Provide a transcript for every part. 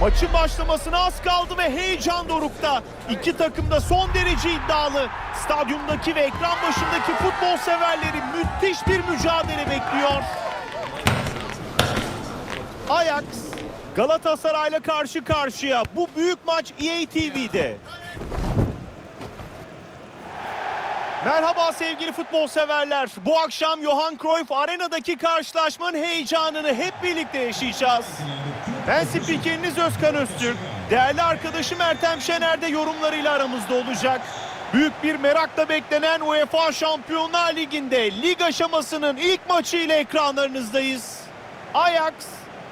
Maçın başlamasına az kaldı ve heyecan dorukta. İki takım da son derece iddialı. Stadyumdaki ve ekran başındaki futbol severleri müthiş bir mücadele bekliyor. Ajax Galatasaray'la karşı karşıya. Bu büyük maç EA TV'de. Merhaba sevgili futbol severler. Bu akşam Johan Cruyff Arena'daki karşılaşmanın heyecanını hep birlikte yaşayacağız. Ben spikeriniz Özkan Öztürk. Değerli arkadaşım Ertem Şener de yorumlarıyla aramızda olacak. Büyük bir merakla beklenen UEFA Şampiyonlar Ligi'nde lig aşamasının ilk maçı ile ekranlarınızdayız. Ajax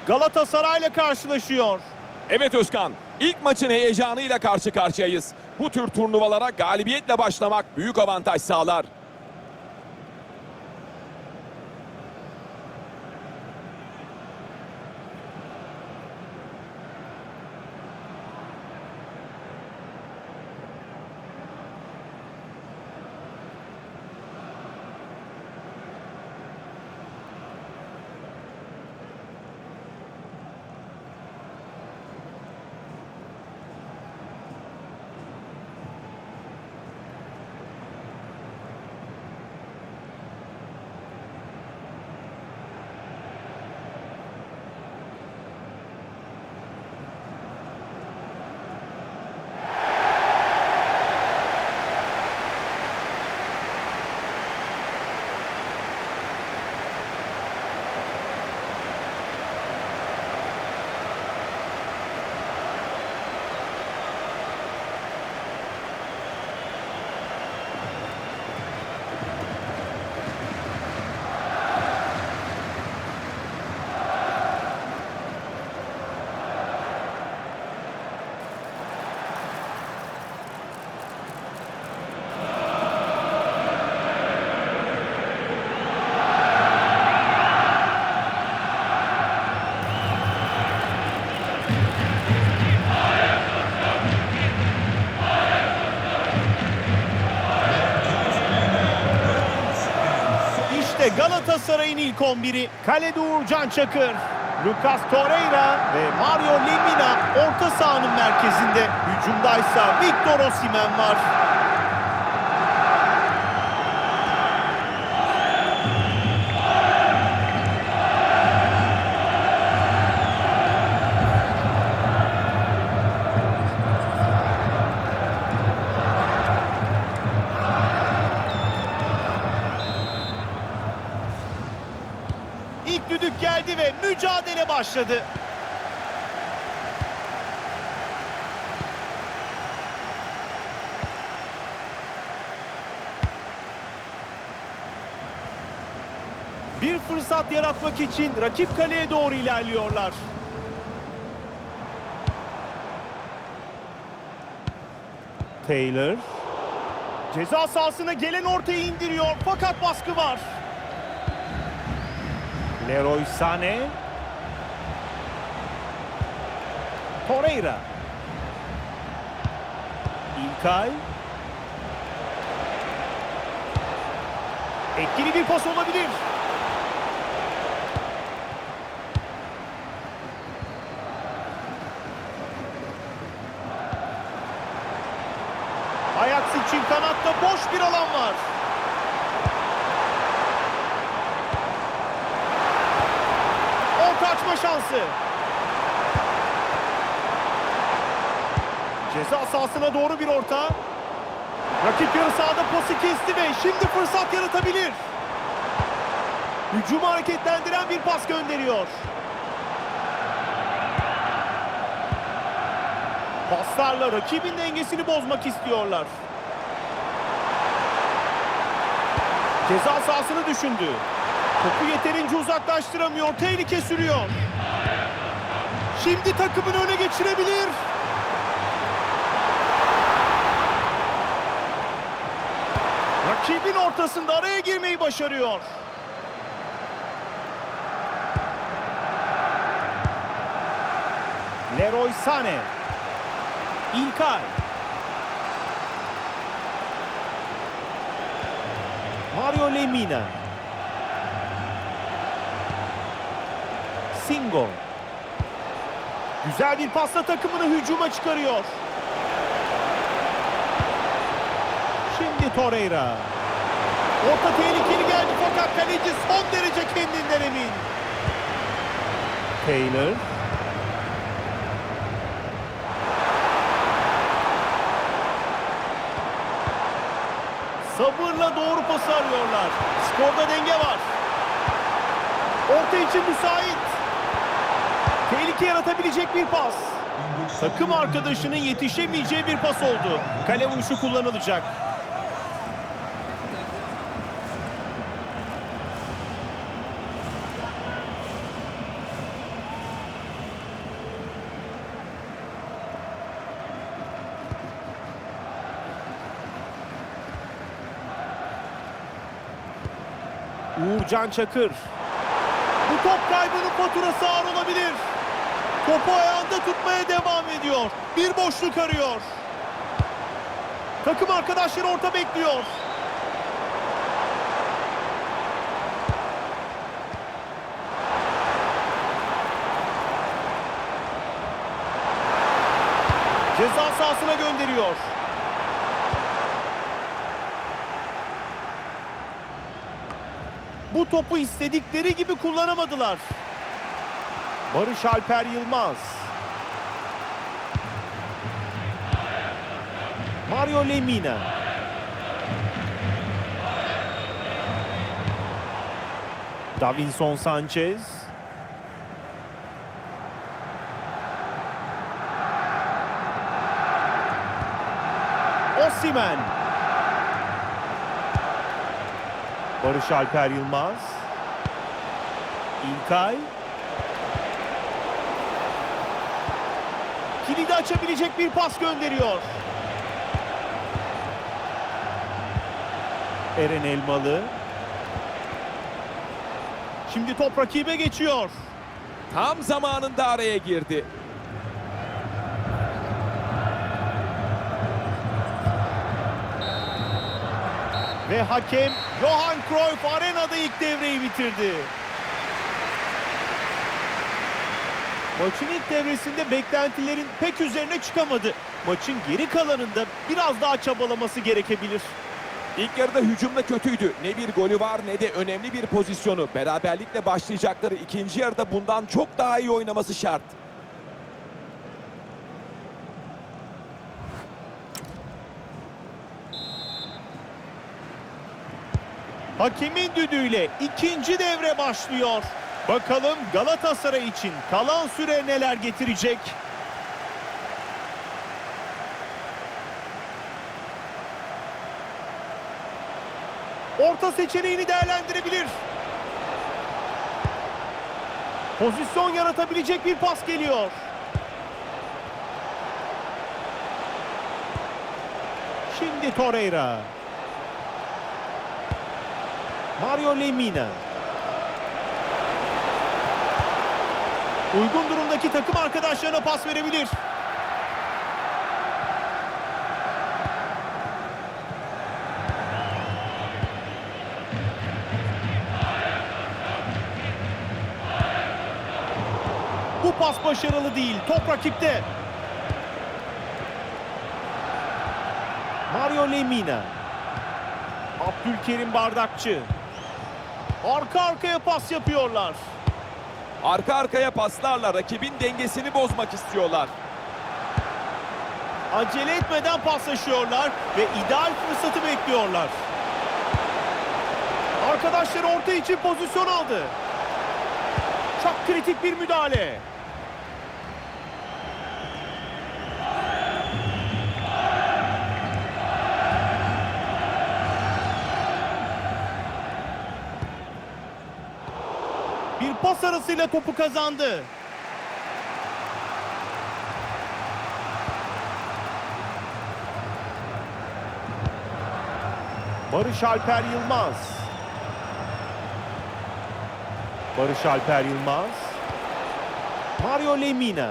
Galatasaray'la karşılaşıyor. Evet Özkan, ilk maçın heyecanıyla karşı karşıyayız. Bu tür turnuvalara galibiyetle başlamak büyük avantaj sağlar. Galatasaray'ın ilk 11'i. Kalede Uğurcan Çakır, Lucas Torreira ve Mario Lemina orta sahanın merkezinde. Hücumdaysa Victor Osimhen var. Geldi ve mücadele başladı. Bir fırsat yaratmak için rakip kaleye doğru ilerliyorlar. Taylor ceza sahasına gelen ortayı indiriyor fakat baskı var. Leroy Sané. Torreira. İlkay. Etkili bir pas olabilir. Ajax için kanatta boş bir alan var. Orta şansı. Ceza sahasına doğru bir orta. Rakip yarı sahada pası kesti ve şimdi fırsat yaratabilir. Hücumu hareketlendiren bir pas gönderiyor. Paslarla rakibin dengesini bozmak istiyorlar. Ceza sahasını düşündü. Topu yeterince uzaklaştıramıyor. Tehlike sürüyor. Şimdi takımını öne geçirebilir. Rakibin ortasında araya girmeyi başarıyor. Leroy Sané. İlkay. Mario Lemina. Singo. Güzel bir pasla takımını hücuma çıkarıyor. Şimdi Torreira. Orta tehlikeli geldi fakat kaleci son derece kendinden emin. Taylor. Sabırla doğru pası arıyorlar. Skorda denge var. Orta için müsait. Tehlike yaratabilecek bir pas. Takım arkadaşının yetişemeyeceği bir pas oldu. Kale vuruşu kullanılacak. Uğurcan Çakır. Bu top kaybının faturası ağır olabilir. Topu ayağında tutmaya devam ediyor. Bir boşluk arıyor. Takım arkadaşları orta bekliyor. Ceza sahasına gönderiyor. Bu topu istedikleri gibi kullanamadılar. Barış Alper Yılmaz. Mario Lemina. Davinson Sanchez. Osimhen. Barış Alper Yılmaz. İlkay. Kilidi açabilecek bir pas gönderiyor. Eren Elmalı. Şimdi top rakibe geçiyor. Tam zamanında araya girdi. Ve hakem Johan Cruyff arenada ilk devreyi bitirdi. Maçın ilk devresinde beklentilerin pek üzerine çıkamadı. Maçın geri kalanında biraz daha çabalaması gerekebilir. İlk yarıda hücumda kötüydü. Ne bir golü var ne de önemli bir pozisyonu. Beraberlikle başlayacakları ikinci yarıda bundan çok daha iyi oynaması şart. Hakemin düdüğüyle ikinci devre başlıyor. Bakalım Galatasaray için kalan süre neler getirecek? Orta seçeneğini değerlendirebilir. Pozisyon yaratabilecek bir pas geliyor. Şimdi Torreira. Mario Lemina. Uygun durumdaki takım arkadaşlarına pas verebilir. Bu pas başarılı değil. Top rakipte. Mario Lemina. Abdülkerim Bardakçı. Arka arkaya pas yapıyorlar. Arka arkaya paslarla rakibin dengesini bozmak istiyorlar. Acele etmeden paslaşıyorlar ve ideal fırsatı bekliyorlar. Arkadaşları orta için pozisyon aldı. Çok kritik bir müdahale. Pas arasıyla topu kazandı. Barış Alper Yılmaz. Barış Alper Yılmaz. Mario Lemina.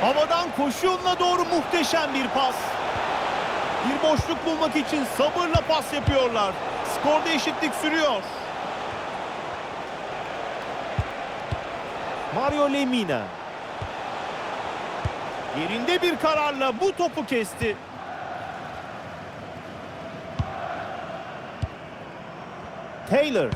Havadan koşu yoluna doğru muhteşem bir pas. Bir boşluk bulmak için sabırla pas yapıyorlar. Skorda eşitlik sürüyor. Mario Lemina. Yerinde bir kararla bu topu kesti. Taylor.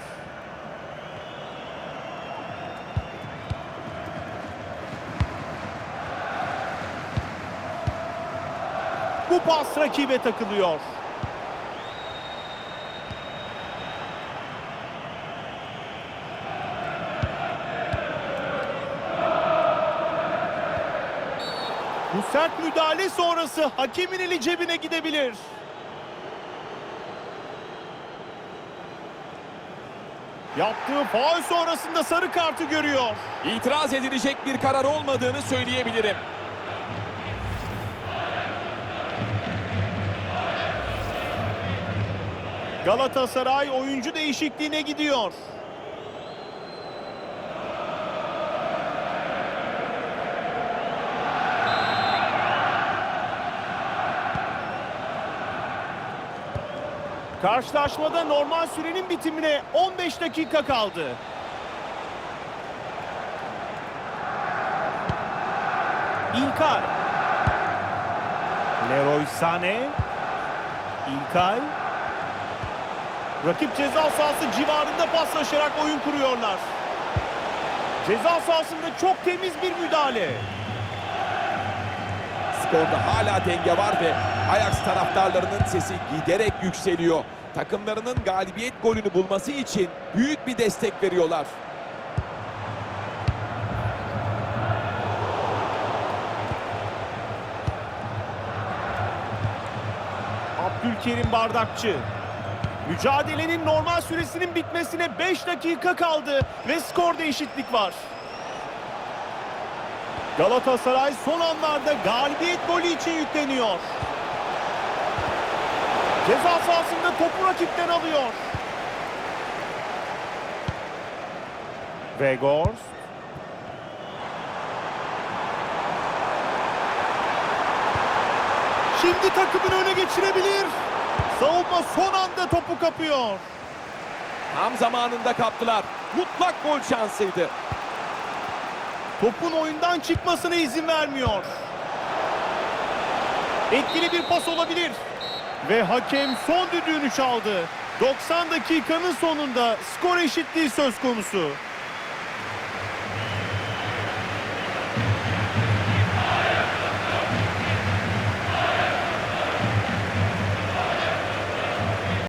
Bu pas rakibe takılıyor. Bu sert müdahale sonrası hakemin eli cebine gidebilir. Yaptığı faul sonrasında sarı kartı görüyor. İtiraz edilecek bir karar olmadığını söyleyebilirim. Galatasaray oyuncu değişikliğine gidiyor. Karşılaşmada normal sürenin bitimine 15 dakika kaldı. İlkay. Leroy Sané. İlkay. Rakip ceza sahası civarında paslaşarak oyun kuruyorlar. Ceza sahasında çok temiz bir müdahale. Skorda hala denge var ve Ajax taraftarlarının sesi giderek yükseliyor. Takımlarının galibiyet golünü bulması için büyük bir destek veriyorlar. Abdülkerim Bardakçı. Mücadelenin normal süresinin bitmesine 5 dakika kaldı ve skorda eşitlik var. Galatasaray son anlarda galibiyet golü için yükleniyor. Ceza sahasında topu rakipten alıyor. Vegors. Şimdi takımını öne geçirebilir. Savunma son anda topu kapıyor. Tam zamanında kaptılar. Mutlak gol şansıydı. Topun oyundan çıkmasına izin vermiyor. Etkili bir pas olabilir. Ve hakem son düdüğünü çaldı. 90 dakikanın sonunda skor eşitliği söz konusu.